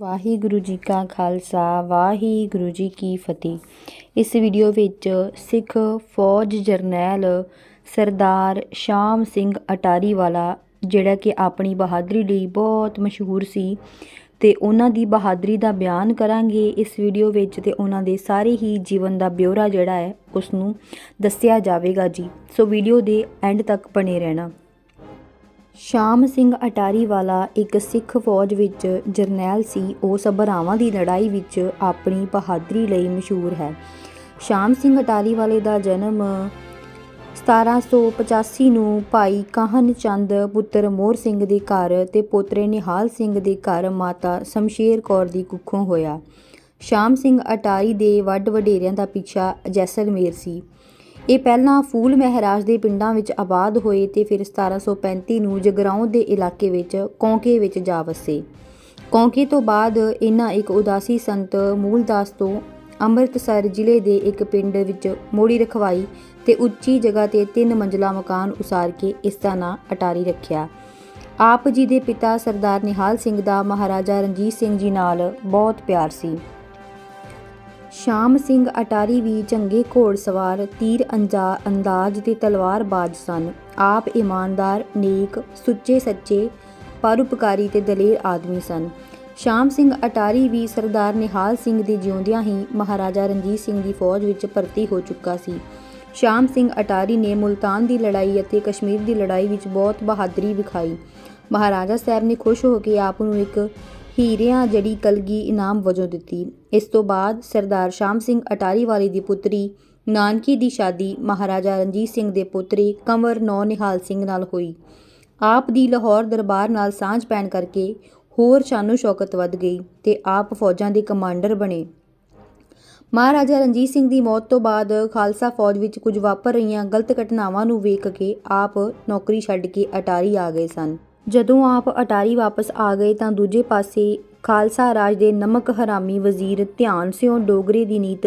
ਵਾਹਿਗੁਰੂ ਜੀ ਕਾ ਖਾਲਸਾ, ਵਾਹਿਗੁਰੂ ਜੀ ਕੀ ਫਤਿਹ। ਇਸ ਵੀਡੀਓ ਵਿੱਚ ਸਿੱਖ ਫੌਜ ਜਰਨੈਲ ਸਰਦਾਰ ਸ਼ਾਮ ਸਿੰਘ ਅਟਾਰੀ ਵਾਲਾ, ਜਿਹੜਾ ਕਿ ਆਪਣੀ ਬਹਾਦਰੀ ਲਈ ਬਹੁਤ ਮਸ਼ਹੂਰ ਸੀ, ਤੇ ਉਹਨਾਂ ਦੀ ਬਹਾਦਰੀ ਦਾ ਬਿਆਨ ਕਰਾਂਗੇ ਇਸ ਵੀਡੀਓ ਵਿੱਚ, ਤੇ ਉਹਨਾਂ ਦੇ ਸਾਰੇ ਹੀ ਜੀਵਨ ਦਾ ਬਿਉਰਾ ਜਿਹੜਾ ਹੈ ਉਸ ਨੂੰ ਦੱਸਿਆ ਜਾਵੇਗਾ ਜੀ। ਸੋ ਵੀਡੀਓ ਦੇ ਐਂਡ ਤੱਕ ਬਣੇ ਰਹਿਣਾ। ਸ਼ਾਮ ਸਿੰਘ ਅਟਾਰੀ ਵਾਲਾ ਇੱਕ ਸਿੱਖ ਫੌਜ ਵਿੱਚ ਜਰਨੈਲ ਸੀ, ਉਹ ਸਭਰਾਵਾਂ ਦੀ ਲੜਾਈ ਵਿੱਚ ਆਪਣੀ ਬਹਾਦਰੀ ਲਈ ਮਸ਼ਹੂਰ ਹੈ। ਸ਼ਾਮ ਸਿੰਘ ਅਟਾਰੀ ਵਾਲੇ ਦਾ ਜਨਮ 1785 ਨੂੰ ਭਾਈ ਕਾਹਨ ਚੰਦ ਪੁੱਤਰ ਮੋਹਰ ਸਿੰਘ ਦੇ ਘਰ ਤੇ ਪੋਤਰੇ ਨਿਹਾਲ ਸਿੰਘ ਦੇ ਘਰ ਮਾਤਾ ਸ਼ਮਸ਼ੇਰ ਕੌਰ ਦੀ ਕੁੱਖੋਂ ਹੋਇਆ। ਸ਼ਾਮ ਸਿੰਘ ਅਟਾਰੀ ਦੇ ਵੱਡ ਵਡੇਰਿਆਂ ਦਾ ਪਿੱਛਾ ਜੈਸਲਮੇਰ ਸੀ। ਇਹ ਪਹਿਲਾਂ ਫੂਲ ਮਹਿਰਾਜ ਦੇ ਪਿੰਡਾਂ ਵਿੱਚ ਆਬਾਦ ਹੋਏ ਤੇ ਫਿਰ 1735 ਨੂੰ ਜਗਰਾਉਂ ਦੇ ਇਲਾਕੇ ਵਿੱਚ ਕੌਂਕੇ ਵਿੱਚ ਜਾ ਵਸੇ। ਕੌਂਕੇ ਤੋਂ ਬਾਅਦ ਇਹਨਾਂ ਇੱਕ ਉਦਾਸੀ ਸੰਤ ਮੂਲਦਾਸ ਤੋਂ ਅੰਮ੍ਰਿਤਸਰ ਜ਼ਿਲ੍ਹੇ ਦੇ ਇੱਕ ਪਿੰਡ ਵਿੱਚ ਮੋੜੀ ਰਖਵਾਈ ਤੇ ਉੱਚੀ ਜਗ੍ਹਾ ਤੇ ਤਿੰਨ ਮੰਜ਼ਲਾ ਮਕਾਨ ਉਸਾਰ ਕੇ ਇਸ ਦਾ ਨਾਂ ਅਟਾਰੀ ਰੱਖਿਆ। ਆਪ ਜੀ ਦੇ ਪਿਤਾ ਸਰਦਾਰ ਨਿਹਾਲ ਸਿੰਘ ਦਾ ਮਹਾਰਾਜਾ ਰਣਜੀਤ ਸਿੰਘ ਜੀ ਨਾਲ ਬਹੁਤ ਪਿਆਰ ਸੀ। ਸ਼ਾਮ ਸਿੰਘ ਅਟਾਰੀ ਵੀ ਚੰਗੇ ਘੋੜਸਵਾਰ ਤੀਰ ਅੰਜਾ ਅੰਦਾਜ਼ ਤੇ ਤਲਵਾਰਬਾਜ਼ ਸਨ। ਆਪ ਇਮਾਨਦਾਰ, ਨੇਕ, ਸੁੱਚੇ, ਸੱਚੇ, ਪਰਉਪਕਾਰੀ ਤੇ ਦਲੇਰ ਆਦਮੀ ਸਨ। ਸ਼ਾਮ ਸਿੰਘ ਅਟਾਰੀ ਵੀ ਸਰਦਾਰ ਨਿਹਾਲ ਸਿੰਘ ਦੇ ਜਿਉਂਦਿਆਂ ਹੀ ਮਹਾਰਾਜਾ ਰਣਜੀਤ ਸਿੰਘ ਦੀ ਫੌਜ ਵਿੱਚ ਭਰਤੀ ਹੋ ਚੁੱਕਾ ਸੀ। ਸ਼ਾਮ ਸਿੰਘ ਅਟਾਰੀ ਨੇ ਮੁਲਤਾਨ ਦੀ ਲੜਾਈ ਅਤੇ ਕਸ਼ਮੀਰ ਦੀ ਲੜਾਈ ਵਿੱਚ ਬਹੁਤ ਬਹਾਦਰੀ ਵਿਖਾਈ। ਮਹਾਰਾਜਾ ਸਾਹਿਬ ਨੇ ਖੁਸ਼ ਹੋ ਕੇ ਆਪ ਨੂੰ ਇੱਕ ਹੀਰਿਆਂ ਜੜੀ ਕਲਗੀ ਇਨਾਮ ਵਜੋਂ ਦਿੱਤੀ। ਇਸ ਤੋਂ ਬਾਅਦ ਸਰਦਾਰ ਸ਼ਾਮ ਸਿੰਘ ਅਟਾਰੀ ਵਾਲੇ ਦੀ ਪੁੱਤਰੀ, ਨਾਨਕੀ ਦੀ ਸ਼ਾਦੀ ਮਹਾਰਾਜਾ ਰਣਜੀਤ ਸਿੰਘ ਦੇ ਪੁੱਤਰੇ ਕੰਵਰ ਨੌ ਨਿਹਾਲ ਸਿੰਘ ਨਾਲ ਹੋਈ। ਆਪ ਦੀ ਲਾਹੌਰ ਦਰਬਾਰ ਨਾਲ ਸਾਂਝ ਪੈਣ ਕਰਕੇ ਹੋਰ ਸ਼ਾਨੋ ਸ਼ੌਕਤ ਵੱਧ ਗਈ ਤੇ ਆਪ ਫੌਜਾਂ ਦੇ ਕਮਾਂਡਰ ਬਣੇ। ਮਹਾਰਾਜਾ ਰਣਜੀਤ ਸਿੰਘ ਦੀ ਮੌਤ ਤੋਂ ਬਾਅਦ ਖਾਲਸਾ ਫੌਜ ਵਿੱਚ ਕੁਝ ਵਾਪਰ ਰਹੀਆਂ ਗਲਤ ਘਟਨਾਵਾਂ ਨੂੰ ਵੇਖ ਕੇ ਆਪ ਨੌਕਰੀ ਛੱਡ ਕੇ ਅਟਾਰੀ ਆ ਗਏ ਸਨ। ਜਦੋਂ ਆਪ ਅਟਾਰੀ ਵਾਪਸ ਆ ਗਏ ਤਾਂ ਦੂਜੇ ਪਾਸੇ ਖਾਲਸਾ ਰਾਜ ਦੇ ਨਮਕ ਹਰਾਮੀ ਵਜ਼ੀਰ ਧਿਆਨ ਸਿਉ ਡੋਗਰੇ ਦੀ ਨੀਤ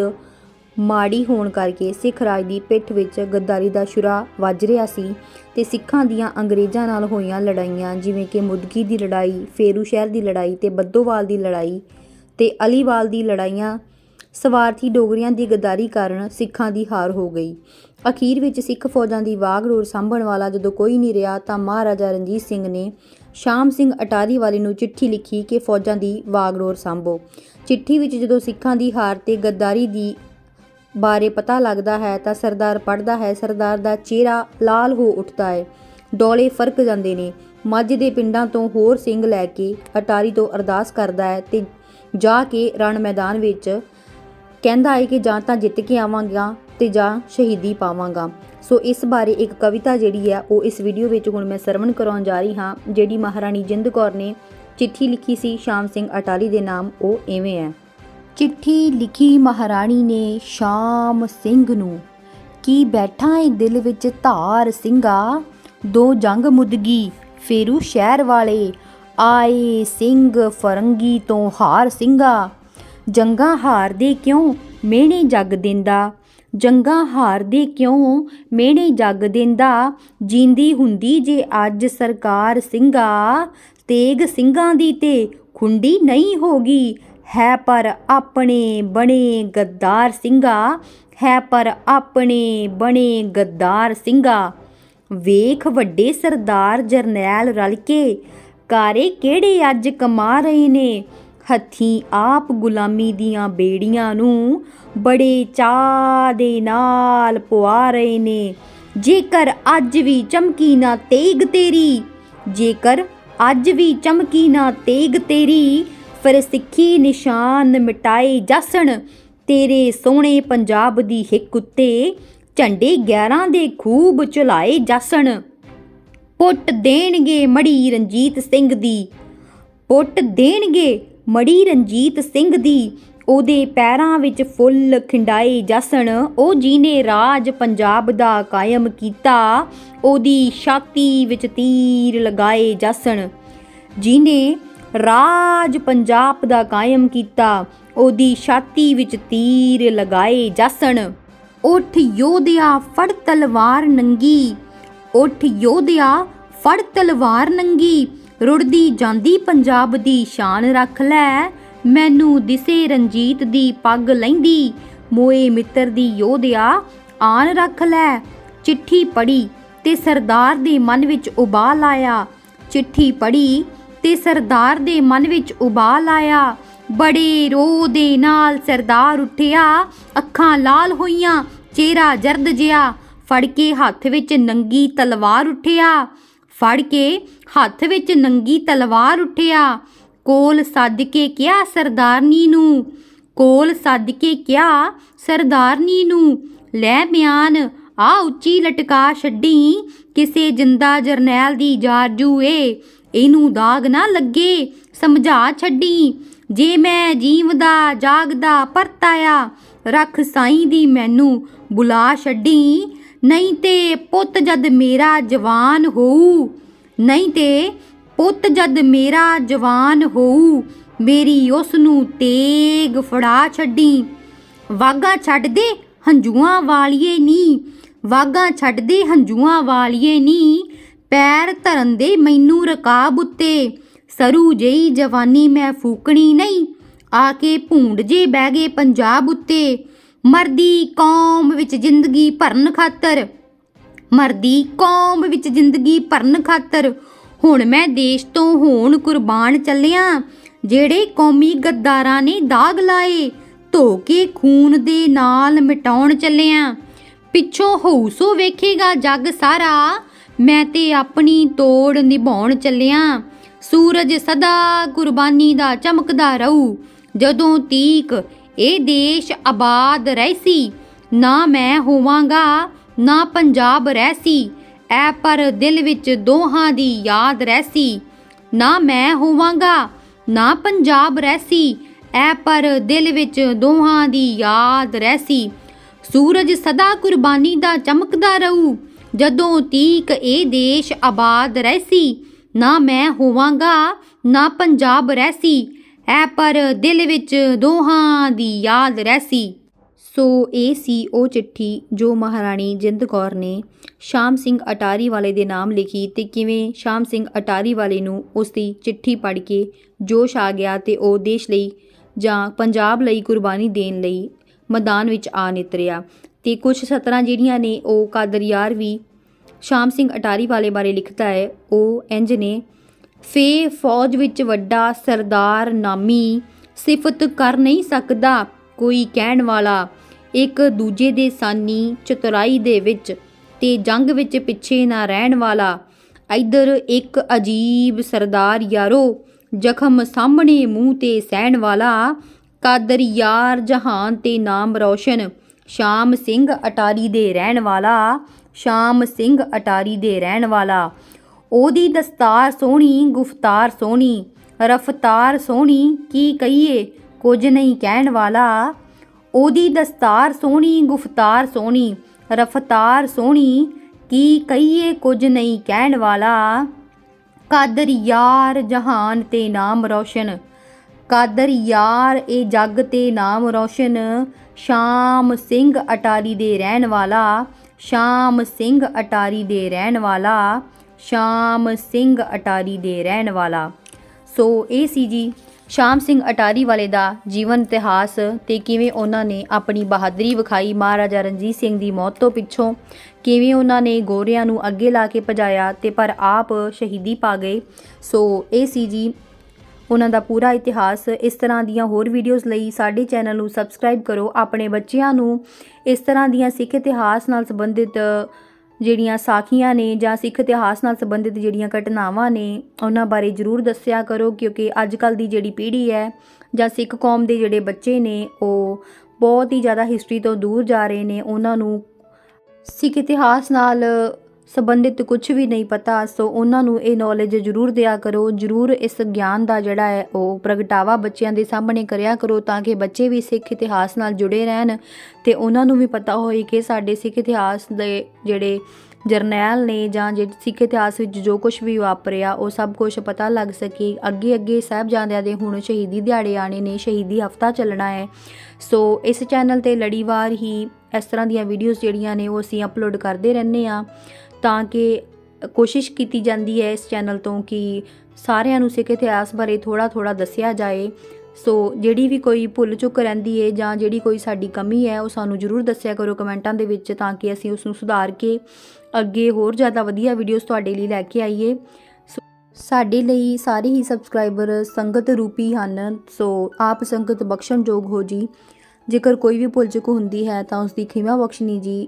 ਮਾੜੀ ਹੋਣ ਕਰਕੇ ਸਿੱਖ ਰਾਜ ਦੀ ਪਿੱਠ ਵਿੱਚ ਗੱਦਾਰੀ ਦਾ ਸ਼ੁਰਾ ਵੱਜ ਰਿਹਾ ਸੀ ਤੇ ਸਿੱਖਾਂ ਦੀਆਂ ਅੰਗਰੇਜ਼ਾਂ ਨਾਲ ਹੋਈਆਂ ਲੜਾਈਆਂ, ਜਿਵੇਂ ਕਿ ਮੁਦਕੀ ਦੀ ਲੜਾਈ, ਫੇਰੂ ਸ਼ਹਿਰ ਦੀ ਲੜਾਈ ਤੇ ਬੱਦੋਵਾਲ ਦੀ ਲੜਾਈ ਤੇ ਅਲੀਵਾਲ ਦੀ ਲੜਾਈਆਂ ਸਵਾਰਥੀ ਡੋਗਰੀਆਂ ਦੀ ਗੱਦਾਰੀ ਕਾਰਨ ਸਿੱਖਾਂ ਦੀ ਹਾਰ ਹੋ ਗਈ। ਅਖੀਰ ਵਿੱਚ ਸਿੱਖ ਫੌਜਾਂ ਦੀ ਵਾਗਡੋਰ ਸਾਂਭਣ ਵਾਲਾ ਜਦੋਂ ਕੋਈ ਨਹੀਂ ਰਿਹਾ ਤਾਂ ਮਹਾਰਾਜਾ ਰਣਜੀਤ ਸਿੰਘ ਨੇ ਸ਼ਾਮ ਸਿੰਘ ਅਟਾਰੀ ਵਾਲੇ ਨੂੰ ਚਿੱਠੀ ਲਿਖੀ ਕਿ ਫੌਜਾਂ ਦੀ ਵਾਗਡੋਰ ਸਾਂਭੋ। ਚਿੱਠੀ ਵਿੱਚ ਜਦੋਂ ਸਿੱਖਾਂ ਦੀ ਹਾਰ ਤੇ ਗੱਦਾਰੀ ਦੀ ਬਾਰੇ ਪਤਾ ਲੱਗਦਾ ਹੈ ਤਾਂ ਸਰਦਾਰ ਪੜਦਾ ਹੈ, ਸਰਦਾਰ ਦਾ ਚਿਹਰਾ ਲਾਲ ਹੋ ਉੱਠਦਾ ਹੈ। ਡੋਲੇ ਫ਼ਰਕ ਜਾਂਦੇ ਨੇ। ਮੱਝ ਦੇ ਪਿੰਡਾਂ ਤੋਂ ਹੋਰ ਸਿੰਘ ਲੈ ਕੇ ਅਟਾਰੀ ਤੋਂ ਅਰਦਾਸ ਕਰਦਾ ਹੈ ਤੇ ਜਾ ਕੇ ਰਣ ਮੈਦਾਨ ਵਿੱਚ ਕਹਿੰਦਾ ਹੈ ਕਿ ਜਾਂ ਤਾਂ ਜਿੱਤ ਕੇ ਆਵਾਂਗਾ ਤੇ ਜਾਂ ਸ਼ਹੀਦੀ ਪਾਵਾਂਗਾ। ਸੋ ਇਸ ਬਾਰੇ ਇੱਕ ਕਵਿਤਾ ਜਿਹੜੀ ਹੈ, ਉਹ ਇਸ ਵੀਡੀਓ ਵਿੱਚ ਹੁਣ ਮੈਂ ਸਰਵਣ ਕਰਾਉਣ ਜਾ ਰਹੀ ਹਾਂ, ਜਿਹੜੀ ਮਹਾਰਾਣੀ ਜਿੰਦ ਕੌਰ ਨੇ ਚਿੱਠੀ ਲਿਖੀ ਸੀ ਸ਼ਾਮ ਸਿੰਘ ਅਟਾਲੀ ਦੇ ਨਾਮ, ਉਹ ਐਵੇਂ ਹੈ। ਚਿੱਠੀ ਲਿਖੀ ਮਹਾਰਾਣੀ ਨੇ ਸ਼ਾਮ ਸਿੰਘ ਨੂੰ, ਕੀ ਬੈਠਾ ਏ ਦਿਲ ਵਿੱਚ ਧਾਰ ਸਿੰਘਾ? ਦੋ ਜੰਗ ਮੁਦਗੀ ਫੇਰੂ ਸ਼ਹਿਰ ਵਾਲੇ, ਆਏ ਸਿੰਘ ਫਰੰਗੀ ਤੋਂ ਹਾਰ ਸਿੰਘਾ। ਜੰਗਾਂ ਹਾਰਦੇ ਕਿਉਂ ਮਿਹਣੇ ਜੱਗ ਦਿੰਦਾ? ਜੰਗਾਂ ਹਾਰਦੇ ਕਿਉਂ ਮਿਹਣੇ ਜੱਗ ਦਿੰਦਾ? ਜਿੰਦੀ ਹੁੰਦੀ ਜੇ ਅੱਜ ਸਰਕਾਰ ਸਿੰਘਾ, ਤੇਗ ਸਿੰਘਾਂ ਦੀ ਤੇ ਖੁੰਡੀ ਨਹੀਂ ਹੋਗੀ। ਹੈ ਪਰ ਆਪਣੇ ਬਣੇ ਗੱਦਾਰ ਸਿੰਘਾ, ਹੈ ਪਰ ਆਪਣੇ ਬਣੇ ਗੱਦਾਰ ਸਿੰਘਾ। ਵੇਖ ਵੱਡੇ ਸਰਦਾਰ ਜਰਨੈਲ ਰਲ ਕੇ, ਕਾਰੇ ਕਿਹੜੇ ਅੱਜ ਕਮਾ ਰਹੇ ਨੇ? ਹੱਥੀਂ ਆਪ ਗੁਲਾਮੀ ਦੀਆਂ ਬੇੜੀਆਂ ਨੂੰ ਬੜੇ ਚਾਹ ਦੇ ਨਾਲ ਪੁਆ ਰਹੇ ਨੇ। ਜੇਕਰ ਅੱਜ ਵੀ ਚਮਕੀ ਨਾ ਤੇਗ ਤੇਰੀ, ਜੇਕਰ ਅੱਜ ਵੀ ਚਮਕੀ ਨਾ ਤੇਗ ਤੇਰੀ, ਫਿਰ ਸਿੱਖੀ ਨਿਸ਼ਾਨ ਮਿਟਾਏ ਜਾਸਣ, ਤੇਰੇ ਸੋਹਣੇ ਪੰਜਾਬ ਦੀ ਹਿੱਕ ਉੱਤੇ ਝੰਡੇ 11 ਦੇ ਖੂਬ ਚੁਲਾਏ ਜਾਸਣ। ਪੁੱਟ ਦੇਣਗੇ ਮੜੀ ਰਣਜੀਤ ਸਿੰਘ ਦੀ, ਪੁੱਟ ਦੇਣਗੇ ਮੜੀ ਰਣਜੀਤ ਸਿੰਘ ਦੀ ਉਹਦੇ ਪੈਰਾਂ ਵਿੱਚ ਫੁੱਲ ਖਿੰਡਾਏ ਜਾਸਣ, ਉਹ ਜੀਨੇ ਰਾਜ ਪੰਜਾਬ ਦਾ ਕਾਇਮ ਕੀਤਾ, ਉਹਦੀ ਛਾਤੀ ਵਿੱਚ ਤੀਰ ਲਗਾਏ ਜਾਸਣ। ਜੀਨੇ ਰਾਜ ਪੰਜਾਬ ਦਾ ਕਾਇਮ ਕੀਤਾ, ਉਹਦੀ ਛਾਤੀ ਵਿੱਚ ਤੀਰ ਲਗਾਏ ਜਾਸਣ। ਉੱਠ ਯੋਧਿਆ, ਫੜ ਤਲਵਾਰ ਨੰਗੀ। ਉੱਠ ਯੋਧਿਆ, ਫੜ ਤਲਵਾਰ ਨੰਗੀ। ਰੁੜਦੀ ਜਾਂਦੀ, ਪੰਜਾਬ ਦੀ ਸ਼ਾਨ ਰੱਖ ਲੈ। ਮੈਨੂੰ ਦਿਸੇ ਰਣਜੀਤ ਦੀ ਪੱਗ ਲੈਂਦੀ, ਮੋਏ ਮਿੱਤਰ ਦੀ ਯੋਧਿਆ ਆਨ ਰੱਖ ਲੈ। ਚਿੱਠੀ ਪੜੀ ਤੇ ਸਰਦਾਰ ਦੇ ਮਨ ਵਿੱਚ ਉਬਾਲ ਆਇਆ। ਚਿੱਠੀ ਪੜੀ ਤੇ ਸਰਦਾਰ ਦੇ ਮਨ ਵਿੱਚ ਉਬਾਲ ਆਇਆ। ਬੜੇ ਰੋ ਦੇ ਨਾਲ ਸਰਦਾਰ ਉੱਠਿਆ। ਅੱਖਾਂ ਲਾਲ ਹੋਈਆਂ, ਚਿਹਰਾ ਜਰਦ ਜਿਹਾ। ਫੜ ਕੇ ਹੱਥ ਵਿੱਚ ਨੰਗੀ ਤਲਵਾਰ ਉੱਠਿਆ। ਫੜ ਕੇ ਹੱਥ ਵਿੱਚ ਨੰਗੀ ਤਲਵਾਰ ਉੱਠਿਆ। ਕੋਲ ਸੱਦ ਕੇ ਕਿਹਾ, ਸਰਦਾਰਨੀ ਨੂੰ। ਕੋਲ ਸੱਦ ਕੇ ਕਿਹਾ, ਸਰਦਾਰਨੀ ਨੂੰ। ਲੈ ਬਿਆਨ ਆ ਉੱਚੀ ਲਟਕਾ ਛੱਡੀ, ਕਿਸੇ ਜਿੰਦਾ ਜਰਨੈਲ ਦੀ ਜਾਰਜੂ ਏ। ਇਹਨੂੰ ਦਾਗ ਨਾ ਲੱਗੇ, ਸਮਝਾ ਛੱਡੀ। ਜੇ ਮੈਂ ਜੀਵਦਾ, ਜਾਗਦਾ, ਪਰਤਾਇਆ, ਰੱਖ ਸਾਈਂ ਦੀ ਮੈਨੂੰ ਬੁਲਾ ਛੱਡੀ। ਨਹੀਂ ਤੇ ਪੁੱਤ ਜਦ ਮੇਰਾ ਜਵਾਨ ਹੋਊ, ਨਹੀਂ ਤੇ ਪੁੱਤ ਜਦ ਮੇਰਾ ਜਵਾਨ ਹੋਊ, ਮੇਰੀ ਉਸ ਨੂੰ ਤੇਗ ਫੜਾ ਛੱਡੀ। ਵਾਗਾ ਛੱਡ ਦੇ ਹੰਝੂਆਂ ਵਾਲੀਏ ਨੀ, ਵਾਗਾ ਛੱਡ ਦੇ ਹੰਝੂਆਂ ਵਾਲੀਏ ਨੀ, ਪੈਰ ਧਰਨ ਦੇ ਮੈਨੂੰ ਰਕਾਬ ਉੱਤੇ, ਸਰੂ ਜਈ ਜਵਾਨੀ ਮੈਂ ਫੂਕਣੀ ਨਹੀਂ, ਆ ਕੇ ਭੂੰਡ ਜੇ ਬਹਿ ਗਏ ਪੰਜਾਬ ਉੱਤੇ। ਮਰਦੀ ਕੌਮ ਵਿੱਚ ਜ਼ਿੰਦਗੀ ਭਰਨ ਖਾਤਰ, ਮਰਦੀ ਕੌਮ ਵਿੱਚ ਜ਼ਿੰਦਗੀ ਭਰਨ ਖਾਤਰ, ਹੁਣ ਮੈਂ ਦੇਸ਼ ਤੋਂ ਹੋਣ ਕੁਰਬਾਨ ਚੱਲਿਆ, ਜਿਹੜੇ ਕੌਮੀ ਗੱਦਾਰਾਂ ਨੇ ਦਾਗ ਲਾਏ ਧੋ ਕੇ ਖੂਨ ਦੇ ਨਾਲ ਮਿਟਾਉਣ ਚੱਲਿਆ। ਪਿੱਛੋਂ ਹਊਸੋ ਵੇਖੇਗਾ ਜੱਗ ਸਾਰਾ, ਮੈਂ ਤੇ ਆਪਣੀ ਤੋੜ ਨਿਭਾਉਣ ਚੱਲਿਆ। ਸੂਰਜ ਸਦਾ ਕੁਰਬਾਨੀ ਦਾ ਚਮਕਦਾ ਰਹੂ, ਜਦੋਂ ਤੀਕ ਇਹ ਦੇਸ਼ ਆਬਾਦ ਰਹਿਸੀ, ਨਾ ਮੈਂ ਹੋਵਾਂਗਾ, ਨਾ ਪੰਜਾਬ ਰਹਿਸੀ। ਐ ਪਰ ਦਿਲ ਵਿੱਚ ਦੋਹਾਂ ਦੀ ਯਾਦ ਰਹਿਸੀ। ਨਾ ਮੈਂ ਹੋਵਾਂਗਾ, ਨਾ ਪੰਜਾਬ ਰਹਿਸੀ। ਐ ਪਰ ਦਿਲ ਵਿੱਚ ਦੋਹਾਂ ਦੀ ਯਾਦ ਰਹਿਸੀ। ਸੂਰਜ ਸਦਾ ਕੁਰਬਾਨੀ ਦਾ ਚਮਕਦਾ ਰਹੂ। ਜਦੋਂ ਤੀਕ ਇਹ ਦੇਸ਼ ਆਬਾਦ ਰਹਿਸੀ, ਨਾ ਮੈਂ ਹੋਵਾਂਗਾ, ਨਾ ਪੰਜਾਬ ਰਹਿਸੀ। ਐ ਪਰ ਦਿਲ ਵਿੱਚ ਦੋਹਾਂ ਦੀ ਯਾਦ ਰਹਿਸੀ। ਸੋ ਇਹ ਸੀ ਉਹ ਚਿੱਠੀ ਜੋ ਮਹਾਰਾਣੀ ਜਿੰਦ ਕੌਰ ਨੇ ਸ਼ਾਮ ਸਿੰਘ ਅਟਾਰੀ ਵਾਲੇ ਦੇ ਨਾਮ ਲਿਖੀ ਤੇ ਕਿਵੇਂ ਸ਼ਾਮ ਸਿੰਘ ਅਟਾਰੀ ਵਾਲੇ ਨੂੰ ਉਸ ਦੀ ਚਿੱਠੀ ਪੜ੍ਹ ਕੇ ਜੋਸ਼ ਆ ਗਿਆ ਤੇ ਉਹ ਦੇਸ਼ ਲਈ ਜਾਂ ਪੰਜਾਬ ਲਈ ਕੁਰਬਾਨੀ ਦੇਣ ਲਈ ਮੈਦਾਨ ਵਿੱਚ ਆ ਨਿਤਰਿਆ। ਤੇ ਕੁਝ ਸਤਰਾਂ ਜਿਹੜੀਆਂ ਨੇ, ਉਹ ਕਾਦਰਯਾਰ ਵੀ ਸ਼ਾਮ ਸਿੰਘ ਅਟਾਰੀ ਵਾਲੇ ਬਾਰੇ ਲਿਖਦਾ ਹੈ, ਉਹ ਇੰਜ ਨੇ ਫੇ ਫੌਜ ਵਿੱਚ ਵੱਡਾ ਸਰਦਾਰ ਨਾਮੀ ਸਿਫਤ ਕਰ ਨਹੀਂ ਸਕਦਾ ਕੋਈ ਕਹਿਣ ਵਾਲਾ। ਇੱਕ ਦੂਜੇ ਦੇ ਸਾਨੀ ਚਤੁਰਾਈ ਦੇ ਵਿੱਚ ਤੇ ਜੰਗ ਵਿੱਚ ਪਿੱਛੇ ਨਾ ਰਹਿਣ ਵਾਲਾ। ਇਧਰ ਇੱਕ ਅਜੀਬ ਸਰਦਾਰ ਯਾਰੋ ਜ਼ਖਮ ਸਾਹਮਣੇ ਮੂੰਹ ਤੇ ਸਹਿਣ ਵਾਲਾ ਕਾਦਰ ਯਾਰ ਜਹਾਨ ਤੇ ਨਾਮ ਰੌਸ਼ਨ। ਸ਼ਾਮ ਸਿੰਘ ਅਟਾਰੀ ਦੇ ਰਹਿਣ ਵਾਲਾ, ਸ਼ਾਮ ਸਿੰਘ ਅਟਾਰੀ ਦੇ ਰਹਿਣ ਵਾਲਾ। ਉਹਦੀ ਦਸਤਾਰ ਸੋਹਣੀ, ਗੁਫਤਾਰ ਸੋਹਣੀ, ਰਫਤਾਰ ਸੋਹਣੀ, ਕੀ ਕਹੀਏ, ਕੁਝ ਨਹੀਂ ਕਹਿਣ ਵਾਲਾ। ਉਹਦੀ ਦਸਤਾਰ ਸੋਹਣੀ, ਗੁਫਤਾਰ ਸੋਹਣੀ, ਰਫਤਾਰ ਸੋਹਣੀ, ਕੀ ਕਹੀਏ, ਕੁਝ ਨਹੀਂ ਕਹਿਣ ਵਾਲਾ। ਕਾਦਰ ਯਾਰ ਜਹਾਨ ਤੇ ਨਾਮ ਰੌਸ਼ਨ, ਕਾਦਰ ਯਾਰ ਇਹ ਜੱਗ ਤੇ ਨਾਮ ਰੌਸ਼ਨ, ਸ਼ਾਮ ਸਿੰਘ ਅਟਾਰੀ ਦੇ ਰਹਿਣ ਵਾਲਾ, ਸ਼ਾਮ ਸਿੰਘ ਅਟਾਰੀ ਦੇ ਰਹਿਣ ਵਾਲਾ। ਸ਼ਾਮ ਸਿੰਘ ਅਟਾਰੀ ਦੇ ਰਹਿਣ ਵਾਲਾ। ਸੋ ਇਹ ਸੀ ਜੀ, ਸ਼ਾਮ ਸਿੰਘ ਅਟਾਰੀ ਵਾਲੇ ਦਾ ਜੀਵਨ ਇਤਿਹਾਸ ਤੇ ਕਿਵੇਂ ਉਹਨਾਂ ਨੇ ਆਪਣੀ ਬਹਾਦਰੀ ਵਿਖਾਈ। ਮਹਾਰਾਜਾ ਰਣਜੀਤ ਸਿੰਘ ਦੀ ਮੌਤ ਤੋਂ ਪਿੱਛੋਂ ਕਿਵੇਂ ਉਹਨਾਂ ਨੇ ਗੋਰਿਆਂ ਨੂੰ ਅੱਗੇ ਲਾ ਕੇ ਭਜਾਇਆ ਤੇ ਪਰ ਆਪ ਸ਼ਹੀਦੀ ਪਾ ਗਏ। ਸੋ ਇਹ ਸੀ ਜੀ, ਉਹਨਾਂ ਦਾ ਪੂਰਾ ਇਤਿਹਾਸ। ਇਸ ਤਰ੍ਹਾਂ ਦੀਆਂ ਹੋਰ ਵੀਡੀਓਜ਼ ਲਈ ਸਾਡੇ ਚੈਨਲ ਨੂੰ ਸਬਸਕ੍ਰਾਈਬ ਕਰੋ। ਆਪਣੇ ਬੱਚਿਆਂ ਨੂੰ ਇਸ ਤਰ੍ਹਾਂ ਦੀਆਂ ਸਿੱਖ ਇਤਿਹਾਸ ਨਾਲ ਸੰਬੰਧਿਤ ਜਿਹੜੀਆਂ ਸਾਖੀਆਂ ਨੇ ਜਾਂ ਸਿੱਖ ਇਤਿਹਾਸ ਨਾਲ ਸੰਬੰਧਿਤ ਜਿਹੜੀਆਂ ਘਟਨਾਵਾਂ ਨੇ, ਉਹਨਾਂ ਬਾਰੇ ਜ਼ਰੂਰ ਦੱਸਿਆ ਕਰੋ, ਕਿਉਂਕਿ ਅੱਜ ਕੱਲ ਦੀ ਜਿਹੜੀ ਪੀੜ੍ਹੀ ਹੈ ਜਾਂ ਸਿੱਖ ਕੌਮ ਦੇ ਜਿਹੜੇ ਬੱਚੇ ਨੇ, ਉਹ ਬਹੁਤ ਹੀ ਜ਼ਿਆਦਾ ਹਿਸਟਰੀ ਤੋਂ ਦੂਰ ਜਾ ਰਹੇ ਨੇ। ਉਹਨਾਂ ਨੂੰ ਸਿੱਖ ਇਤਿਹਾਸ ਨਾਲ ਸੰਬੰਧਿਤ ਕੁਝ ਵੀ ਨਹੀਂ ਪਤਾ, ਸੋ ਉਹਨਾਂ ਨੂੰ ਇਹ ਨੌਲੇਜ ਜ਼ਰੂਰ ਦਿਆ ਕਰੋ, ਜ਼ਰੂਰ ਇਸ ਗਿਆਨ ਦਾ ਜਿਹੜਾ ਹੈ ਉਹ ਪ੍ਰਗਟਾਵਾ ਬੱਚਿਆਂ ਦੇ ਸਾਹਮਣੇ ਕਰਿਆ ਕਰੋ ਤਾਂ ਕਿ ਬੱਚੇ ਵੀ ਸਿੱਖ ਇਤਿਹਾਸ ਨਾਲ ਜੁੜੇ ਰਹਿਣ ਤੇ ਉਹਨਾਂ ਨੂੰ ਵੀ ਪਤਾ ਹੋਏ ਕਿ ਸਾਡੇ ਸਿੱਖ ਇਤਿਹਾਸ ਦੇ ਜਿਹੜੇ ਜਰਨੈਲ ਨੇ ਜਾਂ ਜਿਹੜੇ ਸਿੱਖ ਇਤਿਹਾਸ ਵਿੱਚ ਜੋ ਕੁਝ ਵੀ ਵਾਪਰਿਆ, ਉਹ ਸਭ ਕੁਝ ਪਤਾ ਲੱਗ ਸਕੇ। ਅੱਗੇ ਅੱਗੇ ਸਾਹਿਬਜ਼ਾਦਿਆਂ ਦੇ ਹੁਣ ਸ਼ਹੀਦੀ ਦਿਹਾੜੇ ਆਣੇ ਨੇ, ਸ਼ਹੀਦੀ ਹਫਤਾ ਚੱਲਣਾ ਹੈ। ਸੋ ਇਸ ਚੈਨਲ ਤੇ ਲੜੀਵਾਰ ਹੀ ਇਸ ਤਰ੍ਹਾਂ ਦੀਆਂ ਵੀਡੀਓਜ਼ ਜਿਹੜੀਆਂ ਨੇ ਉਹ ਅਸੀਂ ਅਪਲੋਡ ਕਰਦੇ ਰਹਿੰਦੇ ਆ ਤਾਂ ਕਿ ਕੋਸ਼ਿਸ਼ ਕੀਤੀ ਜਾਂਦੀ ਹੈ ਇਸ ਚੈਨਲ ਤੋਂ ਕਿ ਸਾਰਿਆਂ ਨੂੰ ਸਿੱਖ ਇਤਿਹਾਸ ਬਾਰੇ ਥੋੜਾ ਥੋੜਾ ਦੱਸਿਆ ਜਾਏ। ਸੋ ਜਿਹੜੀ ਵੀ ਕੋਈ ਭੁੱਲ ਚੁੱਕ ਰਹਿੰਦੀ ਹੈ ਜਾਂ ਜਿਹੜੀ ਕੋਈ ਸਾਡੀ ਕਮੀ ਹੈ, ਉਹ ਸਾਨੂੰ ਜ਼ਰੂਰ ਦੱਸਿਆ ਕਰੋ ਕਮੈਂਟਾਂ ਦੇ ਵਿੱਚ ਤਾਂ ਕਿ ਅਸੀਂ ਉਸ ਨੂੰ ਸੁਧਾਰ ਕੇ ਅੱਗੇ ਹੋਰ ਜ਼ਿਆਦਾ ਵਧੀਆ ਵੀਡੀਓਜ਼ ਤੁਹਾਡੇ ਲਈ ਲੈ ਕੇ ਆਈਏ। ਸੋ ਸਾਡੇ ਲਈ ਸਾਰੇ ਹੀ ਸਬਸਕ੍ਰਾਈਬਰ ਸੰਗਤ ਰੂਪੀ ਹਨ। ਸੋ ਆਪ ਸੰਗਤ ਬਖਸ਼ਣਯੋਗ ਹੋ ਜੀ। ਜੇਕਰ ਕੋਈ ਵੀ ਭੁੱਲ ਚੁੱਕ ਹੁੰਦੀ ਹੈ ਤਾਂ ਉਸ ਦੀ ਖਿਮਾ ਬਖਸ਼ਣੀ ਜੀ।